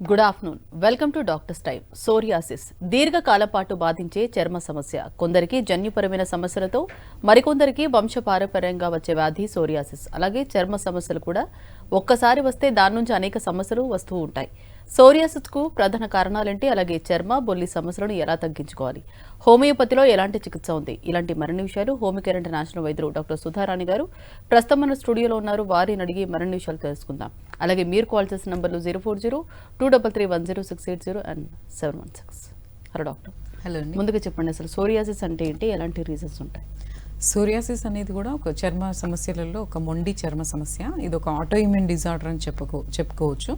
Good afternoon welcome to doctors time psoriasis దీర్ఘకాలం పాటు బాధించే చర్మ సమస్య. కొందరికి జన్యుపరమైన సమస్యలతో మరికొందరికి వంశపారపర్యంగా వచ్చే వ్యాధి సోరియాసిస్ అలాగే చర్మ సమస్యలు కూడా ఒక్కసారి వస్తే దాని నుంచి అనేక సమస్యలు వస్తూ ఉంటాయి. సోరియాసిస్కు ప్రధాన కారణాలేంటి? అలాగే చర్మ బొల్లి సమస్యలను ఎలా తగ్గించుకోవాలి? హోమియోపతిలో ఎలాంటి చికిత్స ఉంది? ఇలాంటి మరిన్ని విషయాలు హోమికేర్ ఇంటర్నేషనల్ వైద్యులు డాక్టర్ సుధారాణి గారు ప్రస్తుతం మన స్టూడియోలో ఉన్నారు. వారిని అడిగి మరిన్ని విషయాలు తెలుసుకుందాం. అలాగే మీరు కాల్ చేసిన నంబర్లు zero four zero two double three one zero six eight zero and seven one six. Hello doctor. Hello ముందుగా చెప్పండి అసలు సోరియాసిస్ అంటే ఏంటి? ఎలాంటి రీజన్స్ ఉంటాయి? సోరియాసిస్ అనేది కూడా ఒక చర్మ సమస్యలలో ఒక మొండి చర్మ సమస్య. ఇది ఒక ఆటోఇమ్యూన్ డిజార్డర్ అని చెప్పుకో చెప్పుకోవచ్చు.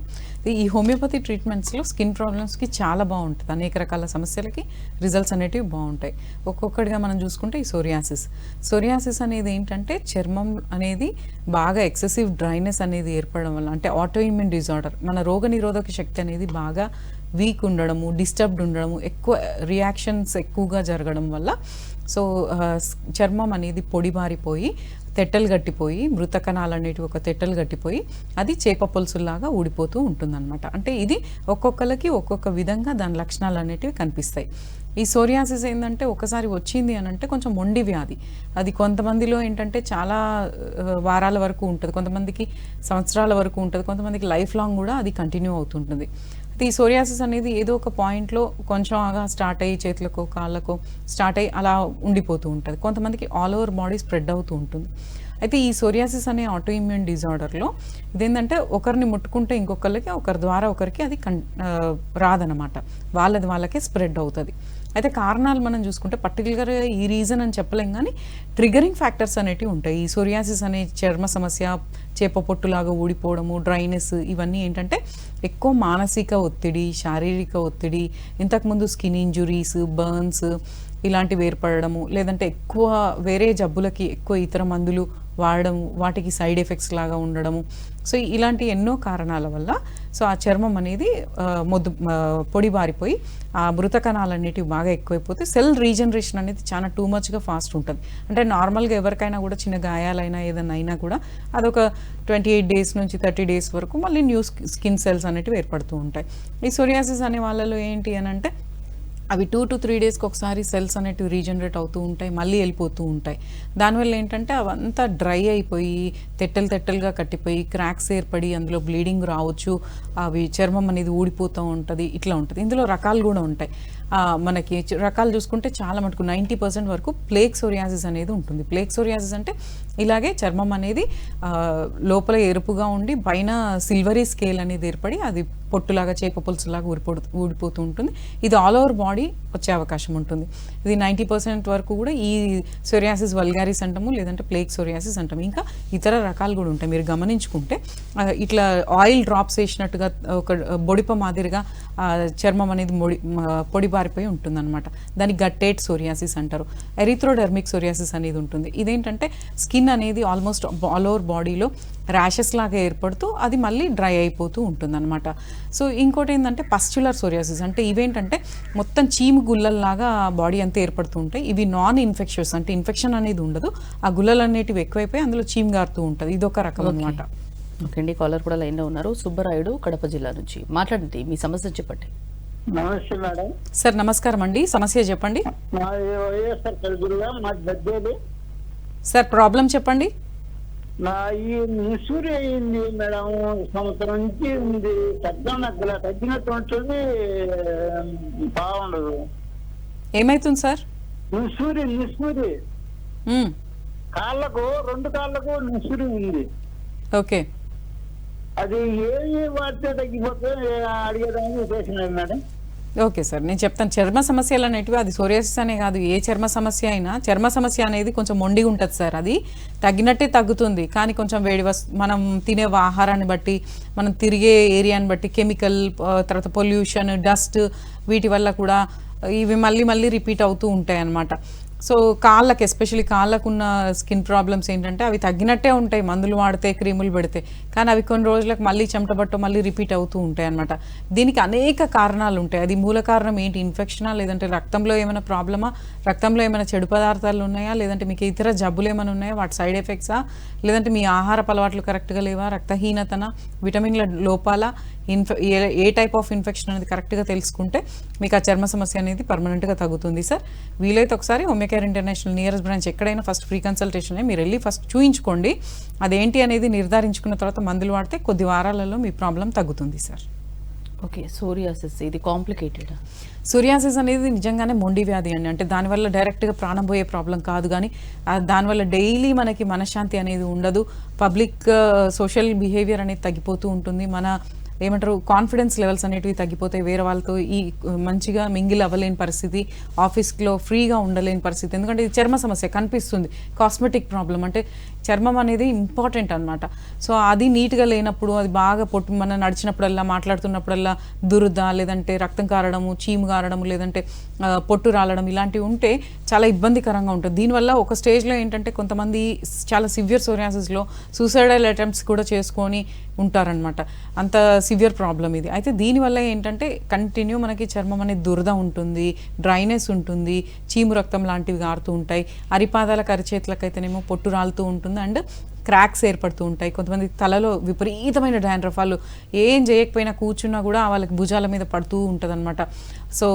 ఈ హోమియోపతి ట్రీట్మెంట్స్లో స్కిన్ ప్రాబ్లమ్స్కి చాలా బాగుంటుంది. అనేక రకాల సమస్యలకి రిజల్ట్స్ అనేటివి బాగుంటాయి. ఒక్కొక్కటిగా మనం చూసుకుంటే ఈ సోరియాసిస్. సోరియాసిస్ అనేది ఏంటంటే చర్మం అనేది బాగా ఎక్సెసివ్ డ్రైనెస్ అనేది ఏర్పడడం వల్ల అంటే ఆటోఇమ్యూన్ డిజార్డర్ మన రోగ నిరోధక శక్తి అనేది బాగా వీక్ ఉండడము డిస్టర్బ్డ్ ఉండడము ఎక్కువ రియాక్షన్స్ ఎక్కువగా జరగడం వల్ల సో చర్మం అనేది పొడిబారిపోయి తెట్టలు గట్టిపోయి మృత కణాలు అనేటివి ఒక తెట్టలు గట్టిపోయి అది చేప పులుసులాగా ఊడిపోతూ ఉంటుందన్నమాట. అంటే ఇది ఒక్కొక్కరికి ఒక్కొక్క విధంగా దాని లక్షణాలు అనేటివి కనిపిస్తాయి. ఈ సోరియాసిస్ ఏంటంటే ఒకసారి వచ్చింది అని అంటే కొంచెం మొండి వ్యాధి. అది కొంతమందిలో ఏంటంటే చాలా వారాల వరకు ఉంటుంది. కొంతమందికి సంవత్సరాల వరకు ఉంటుంది. కొంతమందికి లైఫ్ లాంగ్ కూడా అది కంటిన్యూ అవుతుంటుంది. ఈ సోరియాసిస్ అనేది ఏదో ఒక పాయింట్లో కొంచెంగా స్టార్ట్ అయ్యి చేతులకు కాళ్ళకు స్టార్ట్ అయ్యి అలా ఉండిపోతూ ఉంటుంది. కొంతమందికి ఆల్ ఓవర్ బాడీ స్ప్రెడ్ అవుతూ ఉంటుంది. అయితే ఈ సోరియాసిస్ అనే ఆటోఇమ్యూన్ డిజార్డర్లో ఇదేంటంటే ఒకరిని ముట్టుకుంటే ఇంకొకరికి ఒకరి ద్వారా ఒకరికి అది కన్ రాదనమాట వాళ్ళది వాళ్ళకే స్ప్రెడ్ అవుతుంది. అయితే కారణాలు మనం చూసుకుంటే పర్టికులర్గా ఈ రీజన్ అని చెప్పలేం కానీ ట్రిగరింగ్ ఫ్యాక్టర్స్ అనేటివి ఉంటాయి. ఈ సోరియాసిస్ అనే చర్మ సమస్య చేప పొట్టులాగా ఊడిపోవడము డ్రైనెస్ ఇవన్నీ ఏంటంటే ఎక్కువ మానసిక ఒత్తిడి శారీరక ఒత్తిడి ఇంతకుముందు స్కిన్ ఇంజురీస్ బర్న్స్ ఇలాంటివి ఏర్పడము లేదంటే ఎక్కువ వేరే జబ్బులకి ఎక్కువ ఇతర మందులు వాడడం వాటికి సైడ్ ఎఫెక్ట్స్ లాగా ఉండడము. సో ఇలాంటి ఎన్నో కారణాల వల్ల సో ఆ చర్మం అనేది మొద్దు పొడి పొడిబారిపోయి ఆ మృత కణాలన్నిటివి బాగా ఎక్కువైపోతే సెల్ రీజనరేషన్ అనేది చాలా టూ మచ్గా ఫాస్ట్ ఉంటుంది. అంటే నార్మల్గా ఎవరికైనా కూడా చిన్న గాయాలైనా ఏదైనా అయినా కూడా అదొక ట్వంటీ ఎయిట్ డేస్ నుంచి థర్టీ డేస్ వరకు మళ్ళీ న్యూ స్కిన్ సెల్స్ అనేటివి ఏర్పడుతూ ఉంటాయి. ఈ సోరియాసిస్ అనే వాళ్ళలో ఏంటి అని అంటే అవి టూ టు త్రీ డేస్కి ఒకసారి సెల్స్ అనేటివి రీజనరేట్ అవుతూ ఉంటాయి మళ్ళీ వెళ్ళిపోతూ ఉంటాయి. దానివల్ల ఏంటంటే అవంతా డ్రై అయిపోయి తెట్టలు తెట్టలుగా కట్టిపోయి క్రాక్స్ ఏర్పడి అందులో బ్లీడింగ్ రావచ్చు అవి చర్మం అనేది ఊడిపోతూ ఉంటుంది ఇట్లా ఉంటుంది. ఇందులో రకాలు కూడా ఉంటాయి. మనకి రకాలు చూసుకుంటే చాలా మటుకు నైంటీ పర్సెంట్ వరకు ప్లేక్ సోరియాసిస్ అనేది ఉంటుంది. ప్లేక్ సోరియాసిస్ అంటే ఇలాగే చర్మం అనేది లోపల ఎరుపుగా ఉండి పైన సిల్వరీ స్కేల్ అనేది ఏర్పడి అది పొట్టులాగా చేప పులుసులాగా ఊడిపో ఊడిపోతూ ఉంటుంది. ఇది ఆల్ ఓవర్ బాడీ వచ్చే అవకాశం ఉంటుంది. ఇది నైంటీ పర్సెంట్ వరకు కూడా ఈ సోరియాసిస్ వల్గారిస్ అంటాము లేదంటే ప్లేక్ సోరియాసిస్ అంటాము. ఇంకా ఇతర రకాలు కూడా ఉంటాయి. మీరు గమనించుకుంటే ఇట్లా ఆయిల్ డ్రాప్స్ వేసినట్టుగా ఒక బొడిప మాదిరిగా చర్మం అనేది మొడి పొడిబారిపోయి ఉంటుందన్నమాట. దానికి దాన్ని గట్టేట్ సోరియాసిస్ అంటారు. ఎరిథ్రోడర్మిక్ సోరియాసిస్ అనేది ఉంటుంది. ఇదేంటంటే స్కిన్ అనేది ఆల్మోస్ట్ ఆల్ ఓవర్ బాడీలో ర్యాషెస్ లాగా ఏర్పడుతూ అది మళ్ళీ డ్రై అయిపోతూ ఉంటుంది అనమాట సో ఇంకోటి ఏంటంటే పస్చులర్ సోరియాసిస్. అంటే ఇవేంటంటే మొత్తం చీము గుల్లల్లాగా బాడీ అంతా ఏర్పడుతూ ఉంటాయి. ఇవి నాన్ ఇన్ఫెక్షన్స్ అంటే ఇన్ఫెక్షన్ అనేది ఉండదు. ఆ గుల్లలు అనేటివి ఎక్కువైపోయి అందులో చీమ్ గారుతూ ఉంటుంది. ఇదొక రకం అనమాట ఓకే అండి. కాలర్ కూడా లైన్లో ఉన్నారు. సుబ్బరాయుడు కడప జిల్లా నుంచి మాట్లాడండి. మీ సమస్య చెప్పండి. నమస్తే మేడం. సార్ నమస్కారం అండి. సమస్య చెప్పండి. మా వైఎస్ఆర్ కలుగురుగా మా దగ్గర సార్ ప్రాబ్లం చెప్పండి. నా ఈ ముసూరి అయింది మేడం. సంవత్సరం నుంచి ఉంది. తగ్గ నగ్గల తగ్గినట్టు ఉంటుంది బాగుండదు. ఏమైతుంది సార్? ముసూరి మ్మ్. కాళ్ళకు రెండు కాళ్ళకు నిసూరి ఉంది. ఓకే. అది ఏ వాడితే తగ్గిపోతే అడిగేదానికి చేసినది మేడం. ఓకే సార్ నేను చెప్తాను. చర్మ సమస్యలు అనేటివి అది సోరియాసిస్ అనే కాదు ఏ చర్మ సమస్య అయినా చర్మ సమస్య అనేది కొంచెం మొండిగా ఉంటుంది సార్ అది. తగ్గినట్టే తగ్గుతుంది. కానీ కొంచెం వేడి వస్తు మనం తినే ఆహారాన్ని బట్టి మనం తిరిగే ఏరియాని బట్టి కెమికల్ తర్వాత పొల్యూషన్ డస్ట్ వీటి వల్ల కూడా ఇవి మళ్ళీ మళ్ళీ రిపీట్ అవుతూ ఉంటాయి అన్నమాట సో కాళ్ళకి ఎస్పెషల్లీ కాళ్ళకున్న స్కిన్ ప్రాబ్లమ్స్ ఏంటంటే అవి తగ్గినట్టే ఉంటాయి. మందులు వాడితే క్రీములు పెడితే. కానీ అవి కొన్ని రోజులకు మళ్ళీ చెమటబట్ట మళ్ళీ రిపీట్ అవుతూ ఉంటాయి అనమాట దీనికి అనేక కారణాలు ఉంటాయి. అది మూల కారణం ఏంటి? ఇన్ఫెక్షనా లేదంటే రక్తంలో ఏమైనా ప్రాబ్లమా రక్తంలో ఏమైనా చెడు పదార్థాలు ఉన్నాయా? లేదంటే మీకు ఇతర జబ్బులు ఏమైనా ఉన్నాయా? వాటి సైడ్ ఎఫెక్ట్సా లేదంటే మీ ఆహార అలవాట్లు కరెక్ట్గా లేవా? రక్తహీనతన? విటమిన్ల లోపాల? ఇన్ఫె ఏ ఏ టైప్ ఆఫ్ ఇన్ఫెక్షన్ అనేది కరెక్ట్గా తెలుసుకుంటే మీకు ఆ చర్మ సమస్య అనేది పర్మనెంట్గా తగ్గుతుంది సార్. వీలైతే ఒకసారి హోమియోకేర్ ఇంటర్నేషనల్ నియరెస్ట్ బ్రాంచ్ ఎక్కడైనా ఫస్ట్ ఫ్రీ కన్సల్టేషన్ మీరు వెళ్ళి ఫస్ట్ చూయించుకోండి. అదేంటి అనేది నిర్ధారించుకున్న తర్వాత మందులు వాడితే కొద్ది వారాలలో మీ ప్రాబ్లం తగ్గుతుంది సార్. ఓకే సోరియాసిస్ ఇది కాంప్లికేటెడ్. సూర్యాసిస్ అనేది నిజంగానే మొండి వ్యాధి అండి. అంటే దానివల్ల డైరెక్ట్గా ప్రాణం పోయే ప్రాబ్లం కాదు కానీ దానివల్ల డైలీ మనకి మనశ్శాంతి అనేది ఉండదు. పబ్లిక్ సోషల్ బిహేవియర్ అనేది తగ్గిపోతూ ఉంటుంది. మన ఏమంటారు కాన్ఫిడెన్స్ లెవెల్స్ అనేటివి తగ్గిపోతాయి వేరే వాళ్ళతో ఈ మంచిగా మింగిల్ అవ్వలేని పరిస్థితి ఆఫీస్లో ఫ్రీగా ఉండలేని పరిస్థితి. ఎందుకంటే ఇది చర్మ సమస్య కనిపిస్తుంది. కాస్మెటిక్ ప్రాబ్లం అంటే చర్మం అనేది ఇంపార్టెంట్ అన్నమాట. సో అది నీట్గా లేనప్పుడు అది బాగా పొట్టు మనం నడిచినప్పుడల్లా మాట్లాడుతున్నప్పుడల్లా దురద లేదంటే రక్తం కారడము చీము కారడము లేదంటే పొట్టు రాలడం ఇలాంటివి ఉంటే చాలా ఇబ్బందికరంగా ఉంటుంది. దీనివల్ల ఒక స్టేజ్లో ఏంటంటే కొంతమంది చాలా సివియర్ సోరియాసిస్లో సూసైడల్ అటెంప్ట్స్ కూడా చేసుకొని ఉంటారనమాట అంత సివియర్ ప్రాబ్లం ఇది. అయితే దీనివల్ల ఏంటంటే కంటిన్యూ మనకి చర్మం అనేది దురద ఉంటుంది డ్రైనెస్ ఉంటుంది చీము రక్తం లాంటివి గారుతూ ఉంటాయి అరిపాదాల అరిచేతులకు పొట్టు రాలుతూ ఉంటుంది అండ్ క్రాక్స్ ఏర్పడుతూ ఉంటాయి. కొంతమంది తలలో విపరీతమైన డాండ్రఫ్ వాళ్ళు ఏం చేయకపోయినా కూర్చున్నా కూడా వాళ్ళకి భుజాల మీద పడుతూ ఉంటుంది అనమాట సో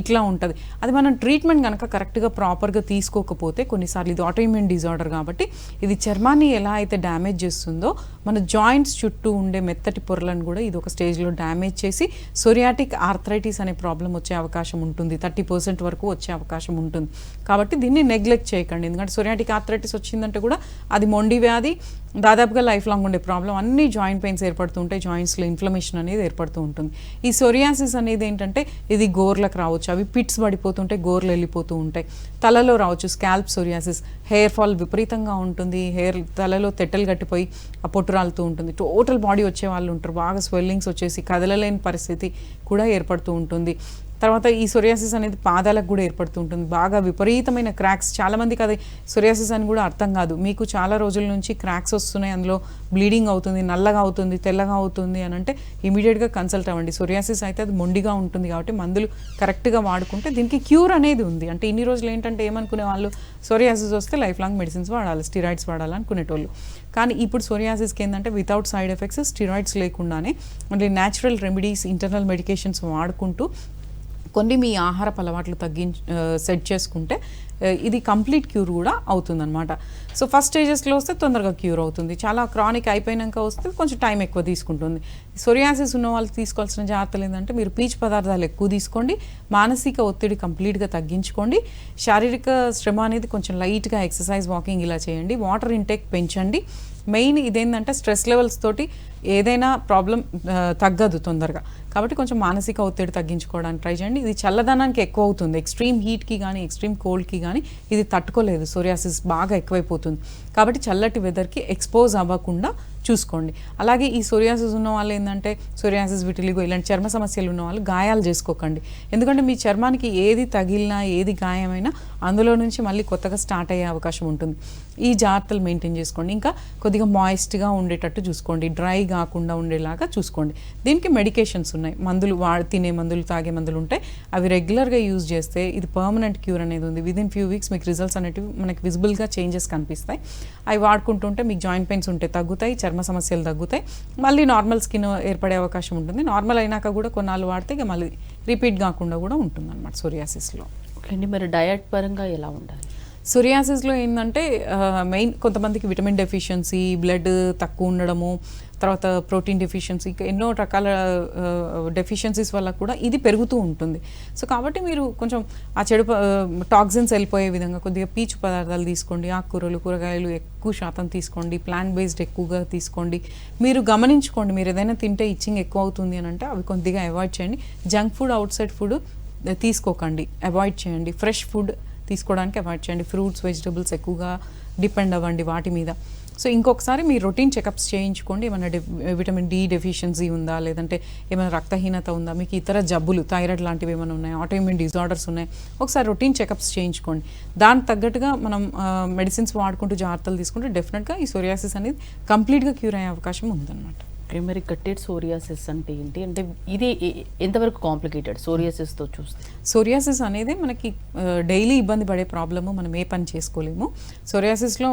ఇట్లా ఉంటుంది. అది మనం ట్రీట్మెంట్ కనుక కరెక్ట్గా ప్రాపర్గా తీసుకోకపోతే కొన్నిసార్లు ఇది ఆటోఇమ్యూన్ డిజార్డర్ కాబట్టి ఇది చర్మాన్ని ఎలా అయితే డ్యామేజ్ చేస్తుందో మన జాయింట్స్ చుట్టూ ఉండే మెత్తటి పొరలను కూడా ఇది ఒక స్టేజ్లో డ్యామేజ్ చేసి సొరియాటిక్ ఆర్థరైటిస్ అనే ప్రాబ్లం వచ్చే అవకాశం ఉంటుంది. థర్టీ పర్సెంట్ వరకు వచ్చే అవకాశం ఉంటుంది. కాబట్టి దీన్ని నెగ్లెక్ట్ చేయకండి. ఎందుకంటే సొరియాటిక్ ఆర్థరైటిస్ వచ్చిందంటే కూడా అది మొండి వ్యాధి దాదాపుగా లైఫ్ లాంగ్ ఉండే ప్రాబ్లం అన్ని జాయింట్ పెయిన్స్ ఏర్పడుతూ ఉంటాయి జాయింట్స్లో ఇన్ఫ్లమేషన్ అనేది ఏర్పడుతూ ఉంటుంది. ఈ సొరియాసిస్ అనేది ఏంటంటే ఇది గోర్లకు రావచ్చు. అవి పిట్స్ పడిపోతుంటాయి గోర్లు వెళ్ళిపోతూ ఉంటాయి. తలలో రావచ్చు. స్కాల్ప్ సొరియాసిస్ హెయిర్ ఫాల్ విపరీతంగా ఉంటుంది. హెయిర్ తలలో తెట్టలు కట్టిపోయి ఆ పొట్టు రాలుతూ ఉంటుంది. టోటల్ బాడీ వచ్చే వాళ్ళు ఉంటారు. బాగా స్వెల్లింగ్స్ వచ్చేసి కదలలేని పరిస్థితి కూడా ఏర్పడుతూ ఉంటుంది. తర్వాత ఈ సొరియాసిస్ అనేది పాదాలకు కూడా ఏర్పడుతూ ఉంటుంది బాగా విపరీతమైన క్రాక్స్. చాలామందికి అది సొరియాసిస్ అని కూడా అర్థం కాదు. మీకు చాలా రోజుల నుంచి క్రాక్స్ వస్తున్నాయి. అందులో బ్లీడింగ్ అవుతుంది నల్లగా అవుతుంది తెల్లగా అవుతుంది అని అంటే ఇమీడియట్గా కన్సల్ట్ అవ్వండి. సొరియాసిస్ అయితే అది మొండిగా ఉంటుంది కాబట్టి మందులు కరెక్ట్గా వాడుకుంటే దీనికి క్యూర్ అనేది ఉంది. అంటే ఇన్ని రోజులు ఏంటంటే ఏమనుకునే వాళ్ళు సొరియాసిస్ వస్తే లైఫ్ లాంగ్ మెడిసిన్స్ వాడాలి స్టిరాయిడ్స్ వాడాలి అనుకునేటోళ్ళు. కానీ ఇప్పుడు సొరియాసిస్కి ఏంటంటే వితౌట్ సైడ్ ఎఫెక్ట్స్ స్టిరాయిడ్స్ లేకుండానే మళ్ళీ న్యాచురల్ రెమెడీస్ ఇంటర్నల్ మెడికేషన్స్ వాడుకుంటూ కొన్ని మీ ఆహారపు అలవాట్లు తగ్గించ సెట్ చేసుకుంటే ఇది కంప్లీట్ క్యూర్ కూడా అవుతుందన్నమాట. సో ఫస్ట్ స్టేజెస్లో వస్తే తొందరగా క్యూర్ అవుతుంది. చాలా క్రానిక్ అయిపోయినాక వస్తే కొంచెం టైం ఎక్కువ తీసుకుంటుంది. సొరియాసిస్ ఉన్న వాళ్ళు తీసుకోవాల్సిన జాగ్రత్తలు ఏంటంటే మీరు పీచు పదార్థాలు ఎక్కువ తీసుకోండి మానసిక ఒత్తిడి కంప్లీట్గా తగ్గించుకోండి శారీరక శ్రమ అనేది కొంచెం లైట్గా ఎక్సర్సైజ్ వాకింగ్ ఇలా చేయండి వాటర్ ఇంటేక్ పెంచండి మెయిన్ ఇదేంటంటే స్ట్రెస్ లెవెల్స్ తోటి ఏదైనా ప్రాబ్లం తగ్గదు తొందరగా. కాబట్టి కొంచెం మానసిక ఒత్తిడి తగ్గించుకోవడానికి ట్రై చేయండి. ఇది చల్లదనానికి ఎక్కువ అవుతుంది. ఎక్స్ట్రీమ్ హీట్కి కానీ ఎక్స్ట్రీమ్ కోల్డ్కి కానీ ఇది తట్టుకోలేదు. సోరియాసిస్ బాగా ఎక్కువైపోతుంది. కాబట్టి చల్లటి వెదర్కి ఎక్స్పోజ్ అవ్వకుండా చూసుకోండి. అలాగే ఈ సోరియాసిస్ ఉన్న వాళ్ళు ఏంటంటే సోరియాసిస్ విటిలిగో ఇలాంటి చర్మ సమస్యలు ఉన్న వాళ్ళు గాయాలు చేసుకోకండి. ఎందుకంటే మీ చర్మానికి ఏది తగిలినా ఏది గాయమైనా అందులో నుంచి మళ్ళీ కొత్తగా స్టార్ట్ అయ్యే అవకాశం ఉంటుంది. ఈ జాగ్రత్తలు మెయింటైన్ చేసుకోండి. ఇంకా కొద్దిగా మాయిస్ట్గా ఉండేటట్టు చూసుకోండి. డ్రై కాకుండా ఉండేలాగా చూసుకోండి. దీనికి మెడికేషన్స్ ఉన్నాయి. మందులు వా తినే మందులు తాగే మందులు ఉంటాయి. అవి రెగ్యులర్గా యూజ్ చేస్తే ఇది పర్మనెంట్ క్యూర్ అనేది ఉంది. విదిన్ ఫ్యూ వీక్స్ మీకు రిజల్ట్స్ అనేటివి మనకి విజిబుల్గా చేంజెస్ కనిపిస్తాయి. అవి వాడుకుంటుంటే మీకు జాయింట్ పెయిన్స్ ఉంటే తగ్గుతాయి చర్మ సమస్యలు తగ్గుతాయి. మళ్ళీ నార్మల్ స్కిన్ ఏర్పడే అవకాశం ఉంటుంది. నార్మల్ అయినాక కూడా కొన్నాళ్ళు వాడితే ఇక మళ్ళీ రిపీట్ కాకుండా కూడా ఉంటుంది అనమాట సోరియాసిస్లో ఓకే అండి. మరి డయట్ పరంగా ఎలా ఉండాలి? సొరియాసిస్లో ఏంటంటే మెయిన్ కొంతమందికి విటమిన్ డెఫిషియన్సీ బ్లడ్ తక్కువ ఉండడము తర్వాత ప్రోటీన్ డెఫిషియన్సీ ఇంకా ఎన్నో రకాల డెఫిషియన్సీస్ వల్ల కూడా ఇది పెరుగుతూ ఉంటుంది. సో కాబట్టి మీరు కొంచెం ఆ చెడు టాక్సిన్స్ వెళ్ళిపోయే విధంగా కొద్దిగా పీచు పదార్థాలు తీసుకోండి ఆకుకూరలు కూరగాయలు ఎక్కువ శాతం తీసుకోండి ప్లాంట్ బేస్డ్ ఎక్కువగా తీసుకోండి. మీరు గమనించుకోండి మీరు ఏదైనా తింటే ఇచ్చింగ్ ఎక్కువ అవుతుంది అని అంటే అవి కొద్దిగా అవాయిడ్ చేయండి. Junk food outside food తీసుకోకండి అవాయిడ్ చేయండి. ఫ్రెష్ ఫుడ్ తీసుకోవడానికి అవాయిడ్ చేయండి. ఫ్రూట్స్ వెజిటబుల్స్ ఎక్కువగా డిపెండ్ అవ్వండి వాటి మీద. సో ఇంకొకసారి మీ రొటీన్ చెకప్స్ చేయించుకోండి. ఏమైనా విటమిన్ డి డెఫిషియన్సీ ఉందా? లేదంటే ఏమైనా రక్తహీనత ఉందా? మీకు ఇతర జబ్బులు థైరాయిడ్ లాంటివి ఏమైనా ఉన్నాయి? ఆటోఇమ్యూన్ డిజార్డర్స్ ఉన్నాయి? ఒకసారి రొటీన్ చెకప్స్ చేయించుకోండి. దానికి తగ్గట్టుగా మనం మెడిసిన్స్ వాడుకుంటూ జాగ్రత్తలు తీసుకుంటే డెఫినెట్గా ఈ సోరియాసిస్ అనేది కంప్లీట్గా క్యూర్ అయ్యే అవకాశం ఉందన్నమాట. ఓకే, మరి కట్టెడ్ సోరియాసిస్ అంటే ఏంటి? అంటే ఇది ఎంతవరకు కాంప్లికేటెడ్ సోరియాసిస్తో చూస్తే? సోరియాసిస్ అనేది మనకి డైలీ ఇబ్బంది పడే ప్రాబ్లము మనం ఏ పని చేసుకోలేము. సోరియాసిస్లో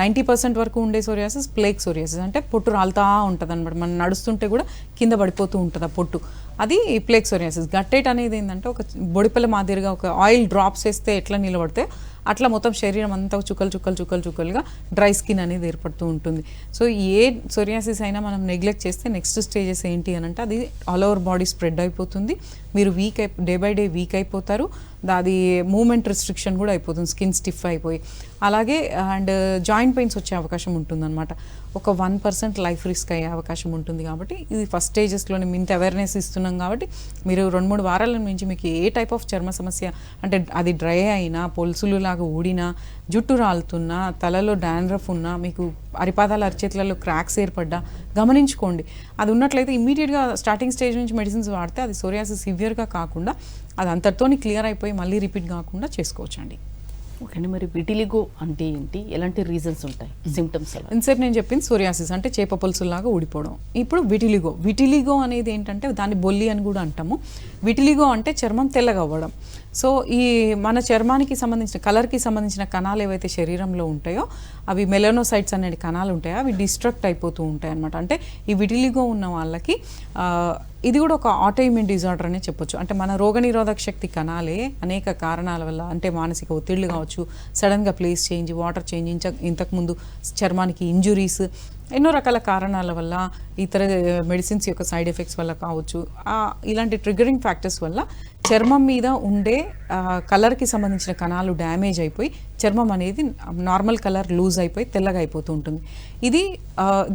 నైంటీ పర్సెంట్ వరకు ఉండే సోరియాసిస్ ప్లేక్ సోరియాసిస్. అంటే పొట్టు రాలుతా ఉంటుంది అనమాట మనం నడుస్తుంటే కూడా కింద పడిపోతూ ఉంటుంది ఆ పొట్టు. అది ప్లేక్ సోరియాసిస్. గట్టేట్ అనేది ఏంటంటే ఒక బొడిపల మాదిరిగా ఒక ఆయిల్ డ్రాప్స్ వేస్తే ఎట్లా నిలబడితే అట్లా మొత్తం శరీరం అంతా చుక్కలు చుక్కలు చుక్కలు చుక్కలుగా డ్రై స్కిన్ అనేది ఏర్పడుతూ ఉంటుంది. సో ఏ సోరియాసిస్ అయినా మనం నెగ్లెక్ట్ చేస్తే నెక్స్ట్ స్టేజెస్ ఏంటి అని అంటే అది ఆల్ ఓవర్ బాడీ స్ప్రెడ్ అయిపోతుంది. మీరు వీక్ అయి డే బై డే వీక్ అయిపోతారు. అది మూమెంట్ రిస్ట్రిక్షన్ కూడా అయిపోతుంది స్కిన్ స్టిఫ్ అయిపోయి. అలాగే అండ్ జాయింట్ పెయిన్స్ వచ్చే అవకాశం ఉంటుందన్నమాట. ఒక వన్ పర్సెంట్ లైఫ్ రిస్క్ అయ్యే అవకాశం ఉంటుంది కాబట్టి ఇది ఫస్ట్ స్టేజెస్లోనే ఇంత అవేర్నెస్ ఇస్తున్నాం కాబట్టి మీరు రెండు మూడు వారాల నుంచి మీకు ఏ టైప్ ఆఫ్ చర్మ సమస్య అంటే అది డ్రై అయినా పొలుసులు లాగా ఊడినా జుట్టు రాలుతున్నా తలలో డాండ్రఫ్ ఉన్నా మీకు అరిపాదాల అరిచేతులలో క్రాక్స్ ఏర్పడ్డా గమనించుకోండి. అది ఉన్నట్లయితే ఇమీడియట్గా స్టార్టింగ్ స్టేజ్ నుంచి మెడిసిన్స్ వాడితే అది సోరియాసిస్ సివియర్గా కాకుండా అది అంతటితోని క్లియర్ అయిపోయి మళ్ళీ రిపీట్ కాకుండా చేసుకోవచ్చండి. ఓకే అండి. మరి విటిలిగో అంటే ఏంటి? ఎలాంటి రీజన్స్ ఉంటాయి? సిమ్టమ్స్ అలా ఇంతసేపు నేను చెప్పింది సోరియాసిస్ అంటే చేప పులుసులాగా ఊడిపోవడం. ఇప్పుడు విటిలిగో విటిలిగో అనేది ఏంటంటే దాన్ని బొల్లి అని కూడా అంటాము. విటిలిగో అంటే చర్మం తెల్లగా అవ్వడం సో ఈ మన చర్మానికి సంబంధించిన కలర్కి సంబంధించిన కణాలు ఏవైతే శరీరంలో ఉంటాయో అవి మెలనోసైట్స్ అనే కణాలు ఉంటాయో. అవి డిస్ట్రక్ట్ అయిపోతూ ఉంటాయి అనమాట అంటే ఈ విటిలిగో ఉన్న వాళ్ళకి ఇది కూడా ఒక ఆటోఇమ్యూన్ డిజార్డర్ అనే చెప్పొచ్చు. అంటే మన రోగనిరోధక శక్తి కణాలే అనేక కారణాల వల్ల అంటే మానసిక ఒత్తిళ్ళు కావచ్చు సడన్గా ప్లేస్ చేంజ్ వాటర్ చేంజ్ ఇంత ఇంతకుముందు చర్మానికి ఇంజురీస్ ఎన్నో రకాల కారణాల వల్ల ఇతర మెడిసిన్స్ యొక్క సైడ్ ఎఫెక్ట్స్ వల్ల కావచ్చు ఇలాంటి ట్రిగరింగ్ ఫ్యాక్టర్స్ వల్ల చర్మం మీద ఉండే కలర్కి సంబంధించిన కణాలు డ్యామేజ్ అయిపోయి చర్మం అనేది నార్మల్ కలర్ లూజ్ అయిపోయి తెల్లగా అయిపోతూ ఉంటుంది. ఇది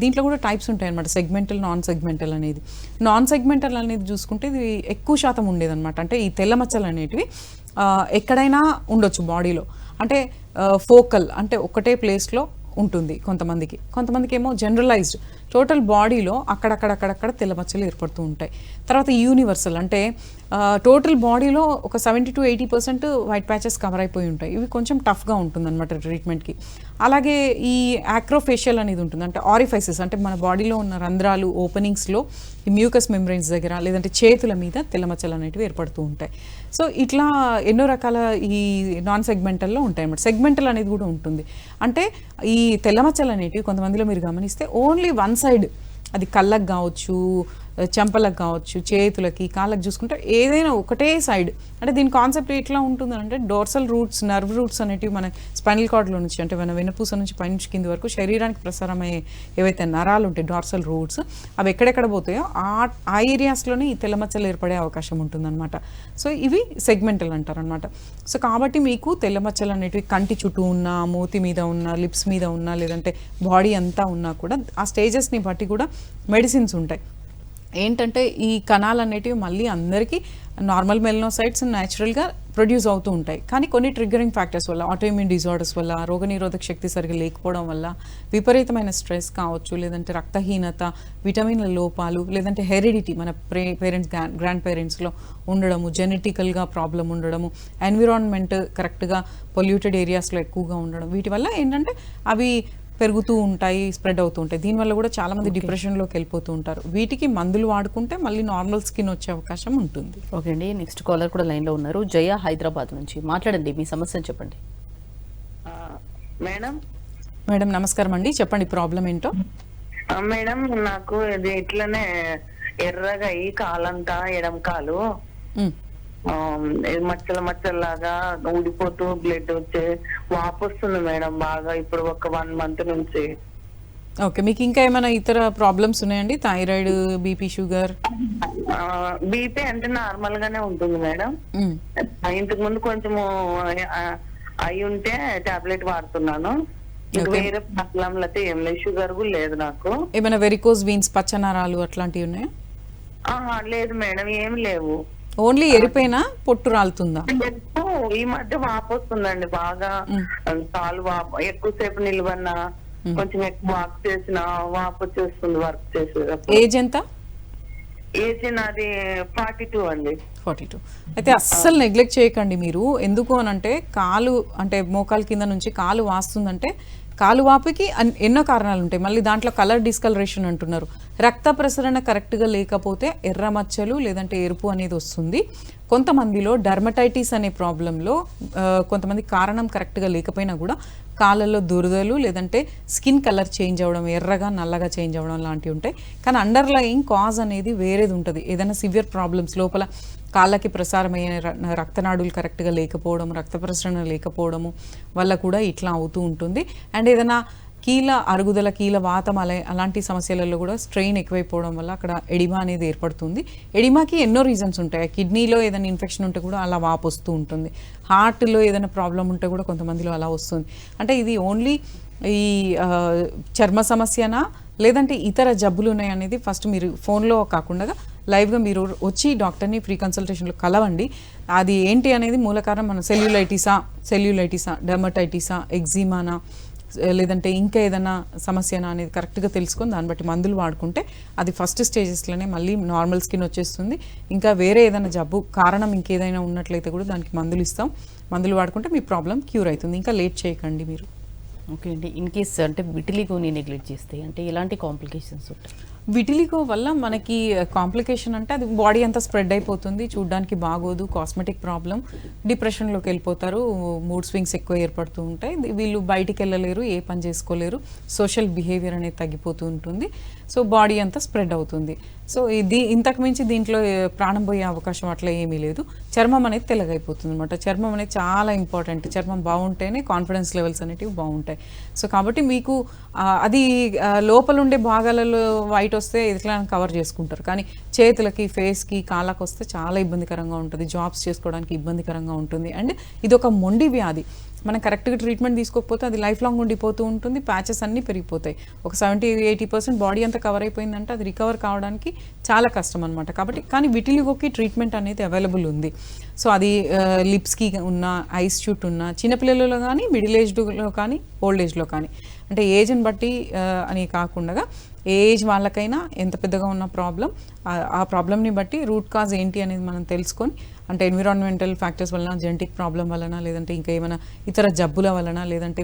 దీంట్లో కూడా టైప్స్ ఉంటాయి అనమాట సెగ్మెంటల్ నాన్ సెగ్మెంటల్ అనేది. నాన్ సెగ్మెంటల్ అనేది చూసుకుంటే ఇది ఎక్కువ శాతం ఉండేదన్నమాట. అంటే ఈ తెల్ల మచ్చలు అనేటివి ఎక్కడైనా ఉండొచ్చు బాడీలో. అంటే ఫోకల్ అంటే ఒకటే ప్లేస్లో ఉంటుంది కొంతమందికి. కొంతమందికి ఏమో జనరలైజ్డ్ టోటల్ బాడీలో అక్కడక్కడక్కడక్కడ తెల్ల మచ్చలు ఏర్పడుతూ ఉంటాయి. తర్వాత యూనివర్సల్ అంటే టోటల్ బాడీలో ఒక seventy to eighty percent white patches cover అయిపోయి ఉంటాయి. ఇవి కొంచెం టఫ్గా ఉంటుంది అనమాట ట్రీట్మెంట్కి అలాగే ఈ యాక్రోఫేషియల్ అనేది ఉంటుంది. అంటే ఆరిఫైసెస్ అంటే మన బాడీలో ఉన్న రంధ్రాలు ఓపెనింగ్స్లో ఈ మ్యూకస్ మెంబ్రెయిన్స్ దగ్గర లేదంటే చేతుల మీద తెల్లమచ్చలు అనేటివి ఏర్పడుతూ ఉంటాయి. సో ఇట్లా ఎన్నో రకాల ఈ నాన్ సెగ్మెంటల్లో ఉంటాయి అన్నమాట. సెగ్మెంటల్ అనేది కూడా ఉంటుంది. అంటే ఈ తెల్లమచ్చలు అనేటివి కొంతమందిలో మీరు గమనిస్తే ఓన్లీ వన్ సైడ్ అది కళ్ళకు కావచ్చు చెంపలకు కావచ్చు చేతులకి కాళ్ళకి చూసుకుంటే ఏదైనా ఒకటే సైడ్ అంటే దీని కాన్సెప్ట్ ఎట్లా ఉంటుంది అంటే డోర్సల్ రూట్స్ నర్వ్ రూట్స్ అనేటివి మన స్పైనల్ కార్డ్లో నుంచి అంటే మన వెనపూస నుంచి పైనుంచి కింది వరకు శరీరానికి ప్రసారమయ్యే ఏవైతే నరాలు ఉంటాయి డార్సల్ రూట్స్ అవి ఎక్కడెక్కడ పోతాయో ఆ ఆ ఏరియాస్లోనే ఈ తెల్లమచ్చలు ఏర్పడే అవకాశం ఉంటుందన్నమాట. సో ఇవి సెగ్మెంటల్ అంటారనమాట సో కాబట్టి మీకు తెల్లమచ్చలు అనేటివి కంటి చుట్టూ ఉన్న మూతి మీద ఉన్న లిప్స్ మీద ఉన్న లేదంటే బాడీ అంతా ఉన్నా కూడా ఆ స్టేజెస్ని బట్టి కూడా మెడిసిన్స్ ఉంటాయి. ఏంటంటే ఈ కణాలు అనేటివి మళ్ళీ అందరికీ నార్మల్ మెలనోసైట్స్ న్యాచురల్గా ప్రొడ్యూస్ అవుతూ ఉంటాయి. కానీ కొన్ని ట్రిగ్గరింగ్ ఫ్యాక్టర్స్ వల్ల ఆటోఇమ్యూన్ డిజార్డర్స్ వల్ల రోగనిరోధక శక్తి సరిగ్గా లేకపోవడం వల్ల విపరీతమైన స్ట్రెస్ కావచ్చు లేదంటే రక్తహీనత విటమిన్ల లోపాలు లేదంటే హెరిడిటీ మన ప్రే పేరెంట్స్ గ్రాండ్ పేరెంట్స్లో ఉండడము జెనెటికల్గా ప్రాబ్లం ఉండడము ఎన్విరాన్మెంట్ కరెక్ట్గా పొల్యూటెడ్ ఏరియాస్లో ఎక్కువగా ఉండడం వీటి వల్ల ఏంటంటే అవి పెరుగుతూ ఉంటాయి స్ప్రెడ్ అవుతూ ఉంటాయి. దీనివల్ల కూడా చాలా మంది డిప్రెషన్లోకి వెళ్ళిపోతూ ఉంటారు. వీటికి మందులు వాడుకుంటే మళ్ళీ నార్మల్ స్కిన్ వచ్చే అవకాశం ఉంటుంది. ఓకే అండి. నెక్స్ట్ కాలర్ కూడా లైన్లో ఉన్నారు. జయ హైదరాబాద్ నుంచి మాట్లాడండి. మీ సమస్యను చెప్పండి. ఆ, మేడం? మేడం నమస్కారం అండి. చెప్పండి ప్రాబ్లం ఏంటో? మేడం నాకు ఇది ఇట్లనే ఎర్రగా అయ్యి కాలంతా ఎడం కాలు. మచ్చల మచ్చల్లాగా ఊడిపోతూ బ్లడ్ వచ్చే వాపు వస్తుంది మేడం బాగా ఇప్పుడు ఒక వన్ మంత్ నుంచి. ఓకే మీకు ఇంకా ఏమైనా ఇతర ప్రాబ్లమ్స్ ఉన్నాయండి? థైరాయిడ్ బీపీ షుగర్ బీపీ అంటే నార్మల్ గానే ఉంటుంది మేడం. ఆ, ఇంతకు ముందు కొంచెము అయి ఉంటే టాబ్లెట్ వాడుతున్నాను. వేరే ప్రాబ్లం అయితే ఏం లేదు. షుగర్ కూడా లేదు నాకు. ఏమైనా వెరికోజ్ వీన్స్ పచ్చనరాలు అట్లాంటివి ఉన్నాయా? లేదు మేడం ఏం లేవు. ఓన్లీ ఎరిపోయినా పొట్టు రాలుతుందా? ఈ మధ్య వాపు వస్తుందండి బాగా. కాలు వాపు. ఎక్కువసేపు నిలవన్నా కొంచెం ఎక్కువ వాక్ చేసిన వాపు వచ్చేస్తుంది వర్క్ చేసేటప్పుడు. ఏజ్ ఎంత? ఏజ్ నాది ఫార్టీ టూ అండి. Forty two. అయితే అస్సలు నెగ్లెక్ట్ చేయకండి మీరు. ఎందుకు అని అంటే కాలు అంటే మోకాలు కింద నుంచి కాలు వాస్తుందంటే కాలువాపికి ఎన్నో కారణాలు ఉంటాయి. మళ్ళీ దాంట్లో కలర్ డిస్కలరేషన్ అంటున్నారు. రక్త ప్రసరణ కరెక్ట్గా లేకపోతే ఎర్ర మచ్చలు లేదంటే ఎరుపు అనేది వస్తుంది. కొంతమందిలో డర్మటైటిస్ అనే ప్రాబ్లంలో కొంతమంది కారణం కరెక్ట్గా లేకపోయినా కూడా కాళ్ళలో దురదలు లేదంటే స్కిన్ కలర్ చేంజ్ అవ్వడం ఎర్రగా నల్లగా చేంజ్ అవ్వడం లాంటివి ఉంటాయి. కానీ అండర్లయింగ్ కాజ్ అనేది వేరేది ఉంటుంది. ఏదైనా సివియర్ ప్రాబ్లమ్స్ లోపల కాళ్ళకి ప్రసారమైన రక్తనాడులు కరెక్ట్గా లేకపోవడం రక్త ప్రసరణ లేకపోవడము వల్ల కూడా ఇట్లా అవుతూ ఉంటుంది. అండ్ ఏదైనా కీల అరుగుదల కీల వాతం అలా అలాంటి సమస్యలలో కూడా స్ట్రెయిన్ ఎక్కువైపోవడం వల్ల అక్కడ ఎడిమా అనేది ఏర్పడుతుంది. ఎడిమాకి ఎన్నో రీజన్స్ ఉంటాయి. కిడ్నీలో ఏదైనా ఇన్ఫెక్షన్ ఉంటే కూడా అలా వాపు వస్తూ ఉంటుంది. హార్ట్లో ఏదైనా ప్రాబ్లం ఉంటే కూడా కొంతమందిలో అలా వస్తుంది. అంటే ఇది ఓన్లీ ఈ చర్మ సమస్యనా? లేదంటే ఇతర జబ్బులు ఉన్నాయి అనేది ఫస్ట్ మీరు ఫోన్లో కాకుండా లైవ్గా మీరు వచ్చి డాక్టర్ని ఫ్రీ కన్సల్టేషన్లో కలవండి. అది ఏంటి అనేది మూల కారణం మన సెల్యులైటిసా సెల్యులైటిసా డెర్మటైటిసా ఎగ్జిమానా లేదంటే ఇంకా ఏదైనా సమస్యనా అనేది కరెక్ట్గా తెలుసుకొని దాన్ని బట్టి మందులు వాడుకుంటే అది ఫస్ట్ స్టేజెస్లోనే మళ్ళీ నార్మల్ స్కిన్ వచ్చేస్తుంది. ఇంకా వేరే ఏదైనా జబ్బు కారణం ఇంకేదైనా ఉన్నట్లయితే కూడా దానికి మందులు ఇస్తాం. మందులు వాడుకుంటే మీ ప్రాబ్లం క్యూర్ అవుతుంది. ఇంకా లేట్ చేయకండి మీరు. ఓకే అండి. ఇన్ కేస్ అంటే విటిలిగోని నెగ్లెక్ట్ చేస్తే అంటే ఎలాంటి కాంప్లికేషన్స్ ఉంటాయి? విటిలిగో వల్ల మనకి uh, కాంప్లికేషన్ అంటే అది బాడీ అంతా స్ప్రెడ్ అయిపోతుంది. చూడడానికి బాగోదు కాస్మెటిక్ ప్రాబ్లం డిప్రెషన్లోకి వెళ్ళిపోతారు మూడ్ స్వింగ్స్ ఎక్కువ ఏర్పడుతూ ఉంటాయి. వీళ్ళు బయటికి వెళ్ళలేరు ఏ పని చేసుకోలేరు. సోషల్ బిహేవియర్ అనేది తగ్గిపోతూ ఉంటుంది. సో బాడీ అంతా స్ప్రెడ్ అవుతుంది. సో ఇది ఇంతకు మించి దీంట్లో uh, ప్రాణం పోయే అవకాశం అట్లా ఏమీ లేదు. చర్మం అనేది తెల్లగైపోతుంది అనమాట చర్మం అనేది చాలా ఇంపార్టెంట్ చర్మం బాగుంటేనే కాన్ఫిడెన్స్ లెవెల్స్ అనేటివి బాగుంటాయి. సో కాబట్టి మీకు uh, అది లోపల ఉండే భాగాలలో వైట్ వస్తే ఇట్లా కవర్ చేసుకుంటారు. కానీ చేతులకి ఫేస్కి కాళ్ళకి వస్తే చాలా ఇబ్బందికరంగా ఉంటుంది. జాబ్స్ చేసుకోవడానికి ఇబ్బందికరంగా ఉంటుంది. అండ్ ఇది ఒక మొండి వ్యాధి. మనం కరెక్ట్గా ట్రీట్మెంట్ తీసుకోకపోతే అది లైఫ్ లాంగ్ ఉండిపోతూ ఉంటుంది. ప్యాచెస్ అన్నీ పెరిగిపోతాయి. ఒక సెవెంటీ ఎయిటీ పర్సెంట్ బాడీ అంతా కవర్ అయిపోయిందంటే అది రికవర్ కావడానికి చాలా కష్టం అనమాట కాబట్టి కానీ విటిలిగోకి ట్రీట్మెంట్ అనేది అవైలబుల్ ఉంది. సో అది లిప్స్కి ఉన్న ఐస్ షూట్ ఉన్న చిన్నపిల్లలలో కానీ మిడిల్ ఏజ్లో కానీ ఓల్డ్ ఏజ్లో కానీ. అంటే ఏజ్ని బట్టి అని కాకుండా ఏజ్ వాళ్ళకైనా ఎంత పెద్దగా ఉన్న ప్రాబ్లం ఆ ప్రాబ్లమ్ని బట్టి రూట్ కాజ్ ఏంటి అనేది మనం తెలుసుకొని అంటే ఎన్విరాన్మెంటల్ ఫ్యాక్టర్స్ వలన జెనటిక్ ప్రాబ్లం వలన లేదంటే ఇంకా ఏమైనా ఇతర జబ్బుల వలన లేదంటే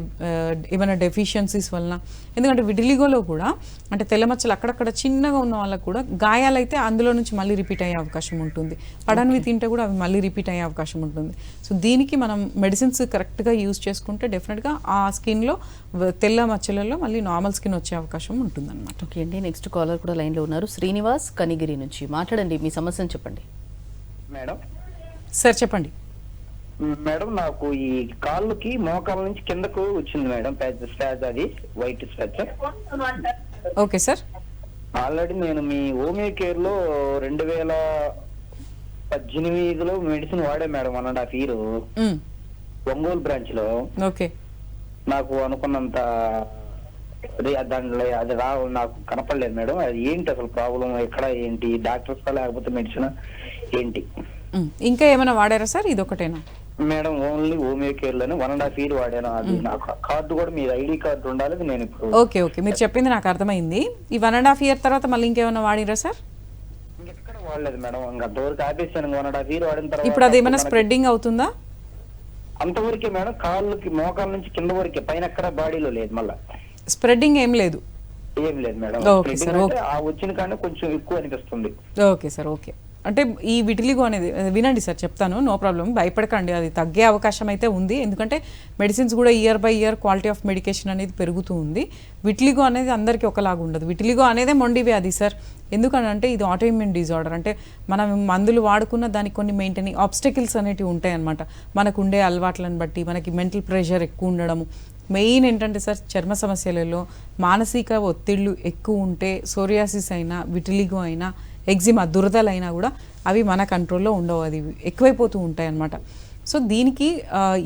ఏమైనా డెఫిషియన్సీస్ వలన. ఎందుకంటే విటిలిగోలో కూడా అంటే తెల్లమచ్చలు అక్కడక్కడ చిన్నగా ఉన్న వాళ్ళకు కూడా గాయాలైతే అందులో నుంచి మళ్ళీ రిపీట్ అయ్యే అవకాశం ఉంటుంది. పడనివి తింటే కూడా అవి మళ్ళీ రిపీట్ అయ్యే అవకాశం ఉంటుంది. సో దీనికి మనం మెడిసిన్స్ కరెక్ట్గా యూజ్ చేసుకుంటే డెఫినెట్గా ఆ స్కిన్లో తెల్ల మచ్చలలో మళ్ళీ నార్మల్ స్కిన్ వచ్చే అవకాశం ఉంటుందన్నమాట. ఓకే అండి. నెక్స్ట్ కాలర్ కూడా లైన్లో ఉన్నారు. శ్రీనివాస్ కనిగిరి. నుంచి మాట్లాడండి. మీ సమస్యను చెప్పండి. మేడం? సార్ చెప్పండి. మేడం నాకు ఈ కాళ్ళకి మోకాళ్ళ నుంచి కిందకు వచ్చింది మేడం పెద్ద స్పాజ్ అది white spots okay sir. Already నేను మీ హోమియో కేర్లో రెండు వేల పద్దెనిమిదిలో మెడిసిన్ వాడా madam one and half year. Ongole బ్రాంచ్లో ఓకే. నాకు అనుకున్నంత దాంట్లో అది రా నాకు కనపడలేదు మేడం. అది ఏంటి అసలు ప్రాబ్లం ఎక్కడ ఏంటి? డాక్టర్స్ లేకపోతే మెడిసిన్ ఏంటి? ఇంకా ఏమైనా వాడారా సార్? ఇది ఒకటేనా మేడం ఓన్లీ హోమియో కేర్లోనే వన్ అండ్ హాఫ్ ఇయర్ వాడాను. అది నాకు కార్డు కూడా మీ ఐడి కార్డు ఉండాలి నేను ఇప్పుడు. Okay okay. మీరు చెప్పింది నాకు అర్థమైంది. ఈ వన్ అండ్ హాఫ్ ఇయర్ తర్వాత మళ్ళీ ఇంకేమైనా వాడిరా సార్? ఎక్కడ వాడలేదు మేడం. ఇంకా అంతవరకు ఆపేసాను. వన్ అండ్ హాఫ్ ఇయర్ వాడిన తర్వాత ఇప్పుడు అది ఏమైనా స్ప్రెడ్డింగ్ అవుతుందా? అంతవరకే మేడం కాళ్ళకి మోకాళ్ళ నుంచి కింద వరకే. పైన ఎక్కడ బాడీలో లేదు మళ్ళా. స్ప్రెడ్డింగ్ ఏం లేదు. ఏం లేదు మేడం. Okay, sir, Spreading అంటే ఆ వచ్చిన కానీ కొంచెం ఎక్కువ అనిపిస్తుంది. Okay sir okay. అంటే ఈ విటిలిగో అనేది వినండి సార్ చెప్తాను నో ప్రాబ్లం భయపడకండి అది తగ్గే అవకాశం అయితే ఉంది. ఎందుకంటే మెడిసిన్స్ కూడా year by year quality of medication అనేది పెరుగుతూ ఉంది. విటిలిగో అనేది అందరికీ ఒకలాగా ఉండదు. విటిలిగో అనేదే మొండి వ్యాధి సార్. ఎందుకనంటే ఇది ఆటోఇమ్యూన్ డిజార్డర్ అంటే మనం మందులు వాడుకున్న దానికి కొన్ని మెయింటైనింగ్ ఆబ్స్టకిల్స్ అనేటివి ఉంటాయి అనమాట మనకు ఉండే అలవాట్లను బట్టి మనకి మెంటల్ ప్రెషర్ ఎక్కువ ఉండడము మెయిన్ ఏంటంటే సార్ చర్మ సమస్యలలో మానసిక ఒత్తిళ్ళు ఎక్కువ ఉంటే సోరియాసిస్ అయినా విటిలిగో అయినా ఎగ్జిమా దురదలైనా కూడా అవి మన కంట్రోల్లో ఉండవు. అది ఎక్కువైపోతూ ఉంటాయి అన్నమాట సో దీనికి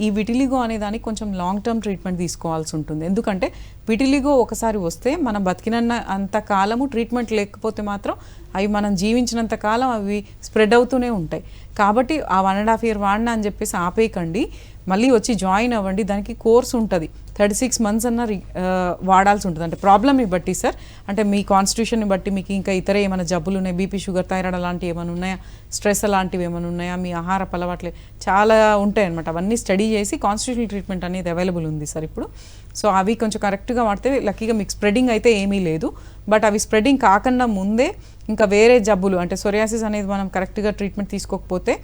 ఈ విటిలిగో అనే దానికి కొంచెం లాంగ్ టర్మ్ ట్రీట్మెంట్ తీసుకోవాల్సి ఉంటుంది. ఎందుకంటే విటిలిగో ఒకసారి వస్తే మనం బతికినన్న అంత కాలము ట్రీట్మెంట్ లేకపోతే మాత్రం అవి మనం జీవించినంత కాలం అవి స్ప్రెడ్ అవుతూనే ఉంటాయి. కాబట్టి ఆ వన్ అండ్ హాఫ్ ఇయర్ వాడినా అని చెప్పేసి ఆపేయకండి. మళ్ళీ వచ్చి జాయిన్ అవ్వండి. దానికి కోర్స్ ఉంటుంది. థర్టీ సిక్స్ మంత్స్ అన్న వాడాల్సి ఉంటుంది. అంటే ప్రాబ్లమ్ని బట్టి సార్. అంటే మీ కాన్స్టిట్యూషన్ని బట్టి మీకు ఇంకా ఇతర ఏమైనా జబ్బులు ఉన్నాయి? బీపీ షుగర్ థైరాయిడ్ అలాంటివి ఏమైనా ఉన్నాయా? స్ట్రెస్ అలాంటివి ఏమైనా ఉన్నాయా? మీ ఆహార అలవాట్లు చాలా ఉంటాయి అనమాట అవన్నీ స్టడీ చేసి కాన్స్టిట్యూషనల్ ట్రీట్మెంట్ అనేది అవైలబుల్ ఉంది సార్ ఇప్పుడు. సో అవి కొంచెం కరెక్ట్గా వాడితే లక్కీగా మీకు స్ప్రెడింగ్ అయితే ఏమీ లేదు. బట్ అవి స్ప్రెడింగ్ కాకుండా ముందే ఇంకా వేరే జబ్బులు అంటే సొరియాసిస్ అనేది మనం కరెక్ట్గా ట్రీట్మెంట్ తీసుకోకపోతే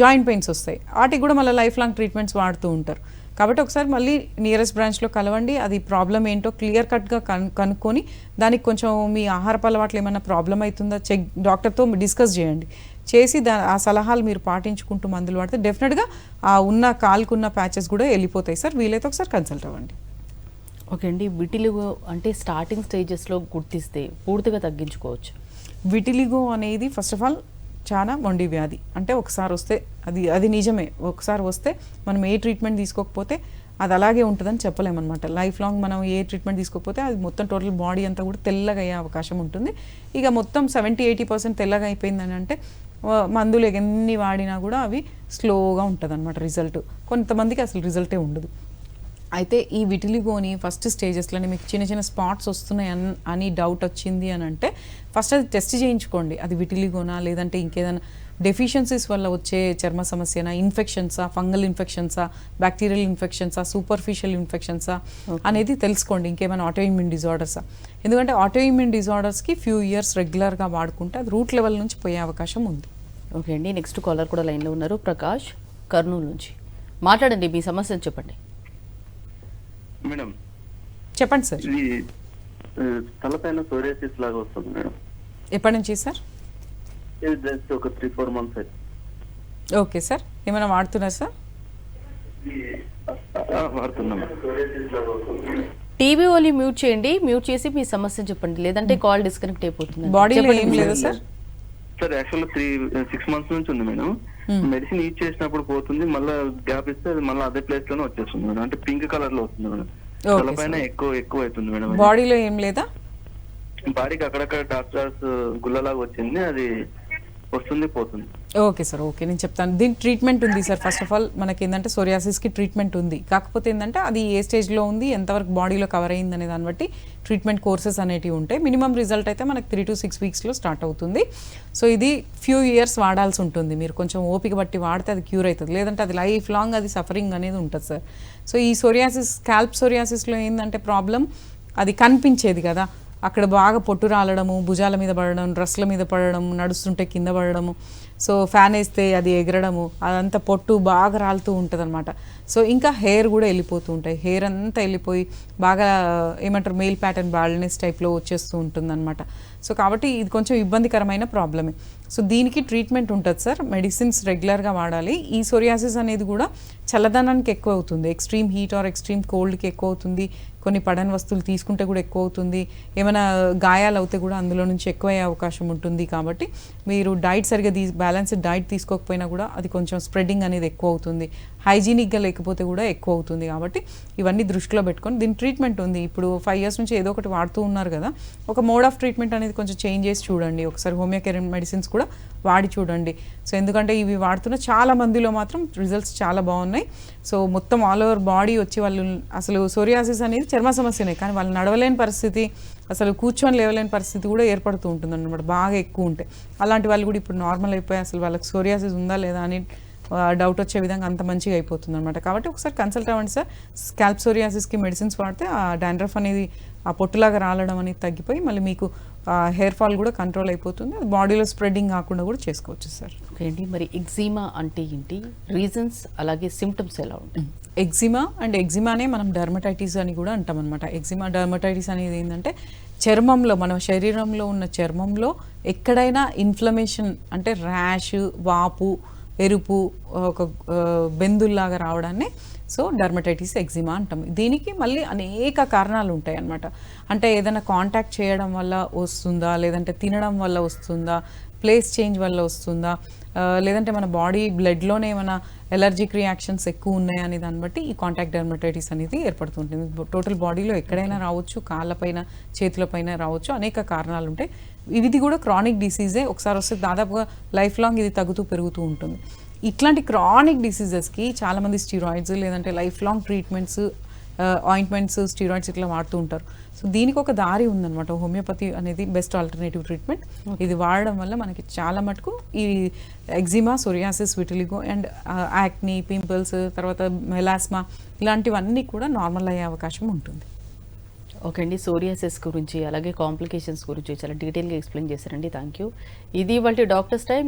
జాయింట్ పెయిన్స్ వస్తాయి. వాటికి కూడా మళ్ళీ లైఫ్ లాంగ్ ట్రీట్మెంట్స్ వాడుతూ ఉంటారు. కాబట్టి ఒకసారి మళ్ళీ నియరెస్ట్ బ్రాంచ్లో కలవండి. అది ప్రాబ్లం ఏంటో క్లియర్ కట్గా కన్ కనుక్కొని దానికి కొంచెం మీ ఆహారపు అలవాట్లు ఏమైనా ప్రాబ్లం అవుతుందా చెక్ డాక్టర్తో డిస్కస్ చేయండి. చేసి దా ఆ సలహాలు మీరు పాటించుకుంటూ మందులు వాడితే డెఫినెట్గా ఆ ఉన్న కాలుకున్న ప్యాచెస్ కూడా వెళ్ళిపోతాయి సార్. వీలైతే ఒకసారి కన్సల్ట్ అవ్వండి. ఓకే అండి. విటిలిగో అంటే స్టార్టింగ్ స్టేజెస్లో గుర్తిస్తే పూర్తిగా తగ్గించుకోవచ్చు. విటిలిగో అనేది ఫస్ట్ ఆఫ్ ఆల్ చాలా మొండి వ్యాధి. అంటే ఒకసారి వస్తే అది అది నిజమే. ఒకసారి వస్తే మనం ఏ ట్రీట్మెంట్ తీసుకోకపోతే అది అలాగే ఉంటుందని చెప్పలేమన్నమాట. లైఫ్ లాంగ్ మనం ఏ ట్రీట్మెంట్ తీసుకోకపోతే అది మొత్తం టోటల్ బాడీ అంతా కూడా తెల్లగా అయ్యే అవకాశం ఉంటుంది. ఇక మొత్తం సెవెంటీ ఎయిటీ పర్సెంట్ తెల్లగా అయిపోయిందని అంటే మందులు ఎన్ని వాడినా కూడా అవి స్లోగా ఉంటుంది అనమాట రిజల్ట్ కొంతమందికి అసలు రిజల్టే ఉండదు. అయితే ఈ విటిలిగోని ఫస్ట్ స్టేజెస్లోనే మీకు చిన్న చిన్న స్పాట్స్ వస్తున్నాయి అన్ అని డౌట్ వచ్చింది అని అంటే ఫస్ట్ అది టెస్ట్ చేయించుకోండి. అది విటిలిగోనా లేదంటే ఇంకేదైనా డెఫిషియన్సీస్ వల్ల వచ్చే చర్మ సమస్యనా ఇన్ఫెక్షన్సా ఫంగల్ ఇన్ఫెక్షన్సా బ్యాక్టీరియల్ ఇన్ఫెక్షన్సా సూపర్ఫిషియల్ ఇన్ఫెక్షన్సా అనేది తెలుసుకోండి. ఇంకేమైనా ఆటోఇమ్యూన్ డిజార్డర్సా ఎందుకంటే ఆటోఇమ్యూన్ డిజార్డర్స్కి ఫ్యూ ఇయర్స్ రెగ్యులర్గా వాడుకుంటే అది రూట్ లెవెల్ నుంచి పోయే అవకాశం ఉంది. ఓకే అండి. నెక్స్ట్ కాలర్ కూడా లైన్లో ఉన్నారు. ప్రకాష్ కర్నూలు నుంచి. మాట్లాడండి మీ సమస్యను చెప్పండి. మేడం. చెప్పండి సార్. తలపైన సోరియాసిస్ లాగా వస్తుంది మేడం. ఎప్పటి నుంచి సార్? ఇది జస్ట్ ఒక three four months okay sir. ఏమైనా వాడుతున్నారా సార్? వాడుతున్నా టీవీ ఓన్లీ మ్యూట్ చేయండి. మ్యూట్ చేసి మీ సమస్యను చెప్పండి. లేదంటే కాల్ డిస్కనెక్ట్ అయిపోతుంది. బాడీలో చెప్పండి. ఏం లేదా సమస్య. Sir. Sir actual three six months నుంచి ఉంది మేడం. మెడిసిన్ యూజ్ చేసినప్పుడు పోతుంది. మళ్ళీ గ్యాప్ ఇస్తే అది మళ్ళీ అదే ప్లేస్లోనే వచ్చేస్తుంది మేడం. అంటే పింక్ కలర్లో వస్తుంది మేడం. తలపైన ఎక్కువ ఎక్కువ అవుతుంది మేడం బాడీలో ఏం లేదా? బాడీకి అక్కడక్కడ డాక్టర్స్ గుల్లలాగా వచ్చింది అది వస్తుంది పోతుంది. Okay sir okay. నేను చెప్తాను. దీని ట్రీట్మెంట్ ఉంది సార్ ఫస్ట్ ఆఫ్ ఆల్ మనకి ఏంటంటే సోరియాసిస్కి ట్రీట్మెంట్ ఉంది. కాకపోతే ఏంటంటే అది ఏ స్టేజ్లో ఉంది ఎంతవరకు బాడీలో కవర్ అయింది అనే దాన్ని బట్టి ట్రీట్మెంట్ కోర్సెస్ అనేటివి ఉంటాయి. మినిమం రిజల్ట్ అయితే మనకి త్రీ టు సిక్స్ వీక్స్లో స్టార్ట్ అవుతుంది. సో ఇది ఫ్యూ ఇయర్స్ వాడాల్సి ఉంటుంది. మీరు కొంచెం ఓపిక బట్టి వాడితే అది క్యూర్ అవుతుంది. లేదంటే అది లైఫ్ లాంగ్ అది సఫరింగ్ అనేది ఉంటుంది సార్. సో ఈ సోరియాసిస్ స్కాల్ప్ సోరియాసిస్లో ఏంటంటే ప్రాబ్లం అది కనిపించేది కదా. అక్కడ బాగా పొట్టు రాలడము భుజాల మీద పడడం డ్రెస్ల మీద పడడం నడుస్తుంటే కింద పడడము సో ఫ్యాన్ వేస్తే అది ఎగరడము అదంతా పొట్టు బాగా రాలుతూ ఉంటుంది అనమాట సో ఇంకా హెయిర్ కూడా వెళ్ళిపోతూ ఉంటాయి. హెయిర్ అంతా వెళ్ళిపోయి బాగా ఏమంటారు మెయిల్ ప్యాటర్న్ బాల్నెస్ టైప్లో వచ్చేస్తూ ఉంటుంది అనమాట సో కాబట్టి ఇది కొంచెం ఇబ్బందికరమైన ప్రాబ్లమే. సో దీనికి ట్రీట్మెంట్ ఉంటుంది సార్. మెడిసిన్స్ రెగ్యులర్గా వాడాలి. ఈ సోరియాసిస్ అనేది కూడా చల్లదనానికి ఎక్కువ అవుతుంది. ఎక్స్ట్రీమ్ హీట్ ఆర్ ఎక్స్ట్రీమ్ కోల్డ్కి ఎక్కువ అవుతుంది. కొన్ని పడని వస్తువులు తీసుకుంటే కూడా ఎక్కువ అవుతుంది. ఏమైనా గాయాలు అవుతే కూడా అందులో నుంచి ఎక్కువ అయ్యే అవకాశం ఉంటుంది కాబట్టి మీరు డైట్ సరిగా తీ బ్యాలెన్స్డ్ డైట్ తీసుకోకపోయినా కూడా అది కొంచెం స్ప్రెడింగ్ అనేది ఎక్కువ అవుతుంది. హైజీనిక్గా లేకపోతే కూడా ఎక్కువ అవుతుంది కాబట్టి ఇవన్నీ దృష్టిలో పెట్టుకొని దీని ట్రీట్మెంట్ ఉంది. ఇప్పుడు ఫైవ్ ఇయర్స్ నుంచి ఏదో ఒకటి వాడుతూ ఉన్నారు కదా ఒక మోడ్ ఆఫ్ ట్రీట్మెంట్ అనేది కొంచెం చేంజ్ చేసి చూడండి. ఒకసారి హోమియోకేర్ మెడిసిన్స్ కూడా వాడి చూడండి. సో ఎందుకంటే ఇవి వాడుతున్న చాలా మందిలో మాత్రం రిజల్ట్స్ చాలా బాగున్నాయి. సో మొత్తం ఆల్ ఓవర్ బాడీ వచ్చి వాళ్ళు అసలు సోరియాసిస్ అనేది చర్మ సమస్యనే కానీ వాళ్ళు నడవలేని పరిస్థితి అసలు కూర్చొని లేవలేని పరిస్థితి కూడా ఏర్పడుతూ ఉంటుంది అనమాట బాగా ఎక్కువ ఉంటాయి అలాంటి వాళ్ళు కూడా ఇప్పుడు నార్మల్ అయిపోయి అసలు వాళ్ళకి సోరియాసిస్ ఉందా లేదా అని డౌట్ వచ్చే విధంగా అంత మంచిగా అయిపోతుంది అనమాట కాబట్టి ఒకసారి కన్సల్ట్ అవ్వండి సార్. స్కాల్ప్ సోరియాసిస్కి మెడిసిన్స్ వాడితే ఆ డాండ్రఫ్ అనేది ఆ పొట్టులాగా రాలడం అనేది తగ్గిపోయి మళ్ళీ మీకు హెయిర్ ఫాల్ కూడా కంట్రోల్ అయిపోతుంది. అది బాడీలో స్ప్రెడ్డింగ్ కాకుండా కూడా చేసుకోవచ్చు సార్. ఓకే అండి. మరి ఎగ్జీమా అంటే ఏంటి? రీజన్స్ అలాగే సిమ్టమ్స్ ఎలా ఉంటాయి? ఎగ్జిమా అండ్ ఎగ్జిమానే మనం డర్మటైటిస్ అని కూడా అంటాం అనమాట ఎగ్జిమా డర్మటైటిస్ అనేది ఏంటంటే చర్మంలో మన శరీరంలో ఉన్న చర్మంలో ఎక్కడైనా ఇన్ఫ్లమేషన్ అంటే ర్యాష్ వాపు ఎరుపు ఒక బెందుల్లాగా రావడాన్ని సో డర్మటైటిస్ ఎగ్జిమా అంటాం. దీనికి మళ్ళీ అనేక కారణాలు ఉంటాయి అన్నమాట అంటే ఏదైనా కాంటాక్ట్ చేయడం వల్ల వస్తుందా? లేదంటే తినడం వల్ల వస్తుందా? ప్లేస్ చేంజ్ వల్ల వస్తుందా? లేదంటే మన బాడీ బ్లడ్లోనే ఏమైనా ఎలర్జిక్ రియాక్షన్స్ ఎక్కువ ఉన్నాయా అనే దాన్ని బట్టి ఈ కాంటాక్ట్ డర్మటైటిస్ అనేది ఏర్పడుతుంటుంది. టోటల్ బాడీలో ఎక్కడైనా రావచ్చు కాళ్ళపైన చేతులపైన రావచ్చు అనేక కారణాలు ఉంటాయి. ఇది కూడా క్రానిక్ డిసీజే ఒకసారి వస్తే దాదాపుగా లైఫ్ లాంగ్ ఇది తగ్గుతూ పెరుగుతూ ఉంటుంది. ఇట్లాంటి క్రానిక్ డిసీజెస్కి చాలామంది స్టీరాయిడ్స్ లేదంటే life long treatments ointments steroids ఇట్లా వాడుతూ ఉంటారు. సో దీనికి ఒక దారి ఉందన్నమాట. హోమియోపతి అనేది బెస్ట్ ఆల్టర్నేటివ్ ట్రీట్మెంట్ ఇది వాడడం వల్ల మనకి చాలా మటుకు ఈ eczema psoriasis vitiligo and acne pimples తర్వాత మెలాస్మా ఇలాంటివన్నీ కూడా నార్మల్ అయ్యే అవకాశం ఉంటుంది. ఓకే అండి. సోరియాసిస్ గురించి అలాగే కాంప్లికేషన్స్ గురించి చాలా డీటెయిల్గా ఎక్స్ప్లెయిన్ చేశారండి. థ్యాంక్ యూ ఇది వాళ్ళ డాక్టర్స్ టైం